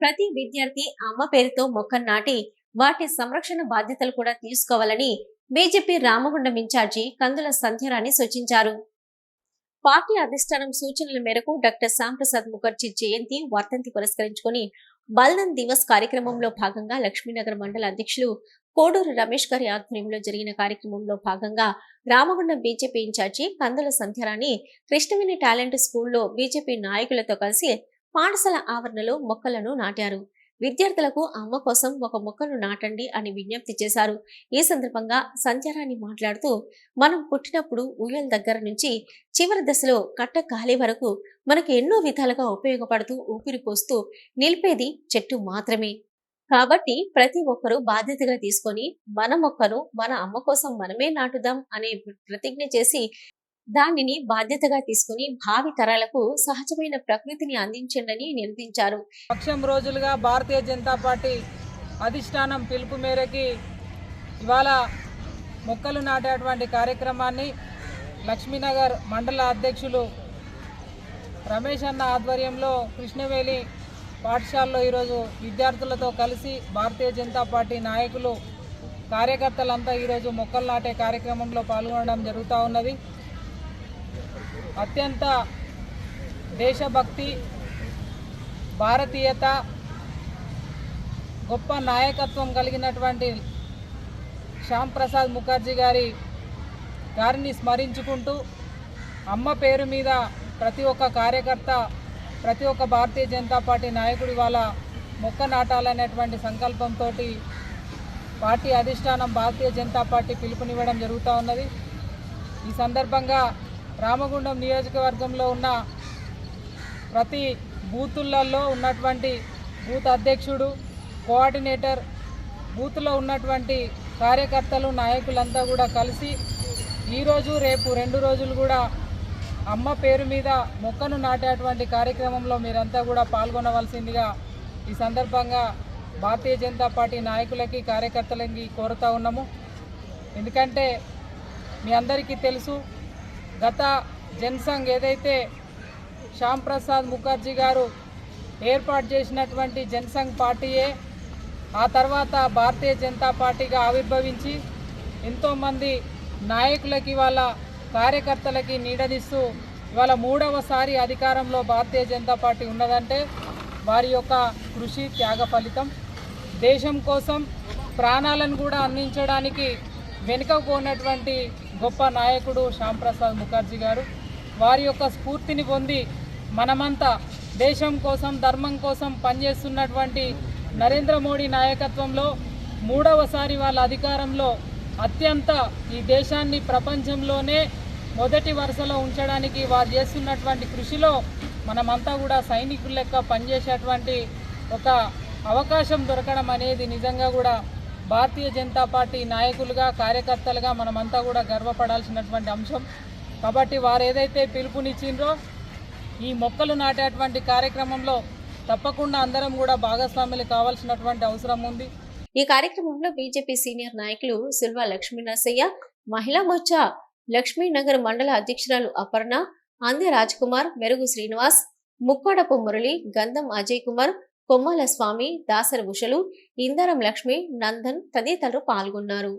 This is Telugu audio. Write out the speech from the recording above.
ప్రతి విద్యార్థి అమ్మ పేరుతో మొక్కను నాటి వాటి సంరక్షణ బాధ్యతలు కూడా తీసుకోవాలని బీజేపీ రామగుండం ఇన్ఛార్జి కందుల సంధ్యరాణి సూచించారు. పార్టీ అధిష్టానం సూచనల మేరకు డాక్టర్ శ్యాంప్రసాద్ ముఖర్జీ జయంతి వర్ధంతి పురస్కరించుకుని బల్దన్ దివస్ కార్యక్రమంలో భాగంగా లక్ష్మీనగర్ మండల అధ్యక్షులు కోడూరు రమేష్ గారి ఆధ్వర్యంలో జరిగిన కార్యక్రమంలో భాగంగా Ramagundam BJP incharge Kandula Sandhyarani Krishnaveni talent స్కూల్లో బీజేపీ నాయకులతో కలిసి పాఠశాల ఆవరణలో మొక్కలను నాటారు. విద్యార్థులకు అమ్మ కోసం ఒక మొక్కను నాటండి అని విజ్ఞప్తి చేశారు. ఈ సందర్భంగా సంధ్యారాణి మాట్లాడుతూ మనం పుట్టినప్పుడు ఊయల దగ్గర నుంచి చివరి దశలో కట్ట కాలి వరకు మనకు ఎన్నో విధాలుగా ఉపయోగపడుతూ ఊపిరి పోస్తూ నిలిపేది చెట్టు మాత్రమే. కాబట్టి ప్రతి ఒక్కరూ బాధ్యతగా తీసుకొని మన మొక్కను మన అమ్మ కోసం మనమే నాటుదాం అనే ప్రతిజ్ఞ చేసి దానిని బాధ్యతగా తీసుకుని భావి తరాలకు సహజమైన ప్రకృతిని అందించండి నినదించారు పక్షం రోజులుగా భారతీయ జనతా పార్టీ అధిష్టానం పిలుపు మేరకి ఇవాళ మొక్కలు నాటేటువంటి కార్యక్రమాన్ని లక్ష్మీనగర్ మండల అధ్యక్షులు రమేష్ అన్న ఆధ్వర్యంలో కృష్ణవేలి పాఠశాలలో ఈరోజు విద్యార్థులతో కలిసి భారతీయ జనతా పార్టీ నాయకులు కార్యకర్తలంతా ఈరోజు మొక్కలు నాటే కార్యక్రమంలో పాల్గొనడం జరుగుతూ ఉన్నది. అత్యంత దేశభక్తి భారతీయత గొప్ప నాయకత్వం కలిగినటువంటి శ్యామ్ ప్రసాద్ ముఖర్జీ గారి గారిని స్మరించుకుంటూ అమ్మ పేరు మీద ప్రతి ఒక్క కార్యకర్త ప్రతి ఒక్క భారతీయ జనతా పార్టీ నాయకుడి వాళ్ళ మొక్క నాటాలనేటువంటి సంకల్పంతో పార్టీ అధిష్టానం భారతీయ జనతా పార్టీ పిలుపునివ్వడం జరుగుతూ ఉన్నది. ఈ సందర్భంగా రామగుండం నియోజకవర్గంలో ఉన్న ప్రతి బూతులలో ఉన్నటువంటి బూత్ అధ్యక్షుడు కోఆర్డినేటర్ బూత్లో ఉన్నటువంటి కార్యకర్తలు నాయకులంతా కూడా కలిసి ఈరోజు రేపు రెండు రోజులు కూడా అమ్మ పేరు మీద మొక్కను నాటేటువంటి కార్యక్రమంలో మీరంతా కూడా పాల్గొనవలసిందిగా ఈ సందర్భంగా భారతీయ జనతా పార్టీ నాయకులకి కార్యకర్తలకి కోరుతా ఉన్నాము. ఎందుకంటే మీ అందరికీ తెలుసు గత జనసంఘ్ ఏదైతే శ్యామ్ ప్రసాద్ ముఖర్జీ గారు ఏర్పాటు చేసినటువంటి జనసంఘ్ పార్టీయే ఆ తర్వాత భారతీయ జనతా పార్టీగా ఆవిర్భవించి ఎంతోమంది నాయకులకి వాళ్ళ కార్యకర్తలకి నీడనిస్తూ ఇవాళ మూడవసారి అధికారంలో భారతీయ జనతా పార్టీ ఉన్నదంటే వారి యొక్క కృషి త్యాగ ఫలితం. దేశం కోసం ప్రాణాలను కూడా అందించడానికి వెనుకపోనటువంటి గొప్ప నాయకుడు శ్యాంప్రసాద్ ముఖర్జీ గారు. వారి యొక్క స్ఫూర్తిని పొంది మనమంతా దేశం కోసం ధర్మం కోసం పనిచేస్తున్నటువంటి నరేంద్ర మోడీ నాయకత్వంలో మూడవసారి వాళ్ళ అధికారంలో అత్యంత ఈ దేశాన్ని ప్రపంచంలోనే మొదటి వరుసలో ఉంచడానికి వారు చేస్తున్నటువంటి కృషిలో మనమంతా కూడా సైనికుల లెక్క పనిచేసేటువంటి ఒక అవకాశం దొరకడం అనేది నిజంగా కూడా భారతీయ జనతా పార్టీ నాయకులుగా కార్యకర్తలుగా మనమంతా కూడా గర్వపడాల్సినటువంటి అంశం. కాబట్టి వారు ఏదైతే పిలుపునిచ్చిండ్రో ఈ మొక్కలు నాటేటువంటి కార్యక్రమంలో తప్పకుండా అందరం కూడా భాగస్వాములు కావాల్సినటువంటి అవసరం ఉంది. ఈ కార్యక్రమంలో బీజేపీ సీనియర్ నాయకులు సిల్వా లక్ష్మీ నరసయ్య మహిళా మోర్చా లక్ష్మీనగర్ మండల అధ్యక్షురాలు అపర్ణ అందే కుమార్ మెరుగు శ్రీనివాస్ ముక్కోడపు మురళి గంధం అజయ్ కుమార్ కొమ్మాల స్వామి దాసరి ఉషలు ఇందరం లక్ష్మి నందన్ తదితరులు పాల్గొన్నారు.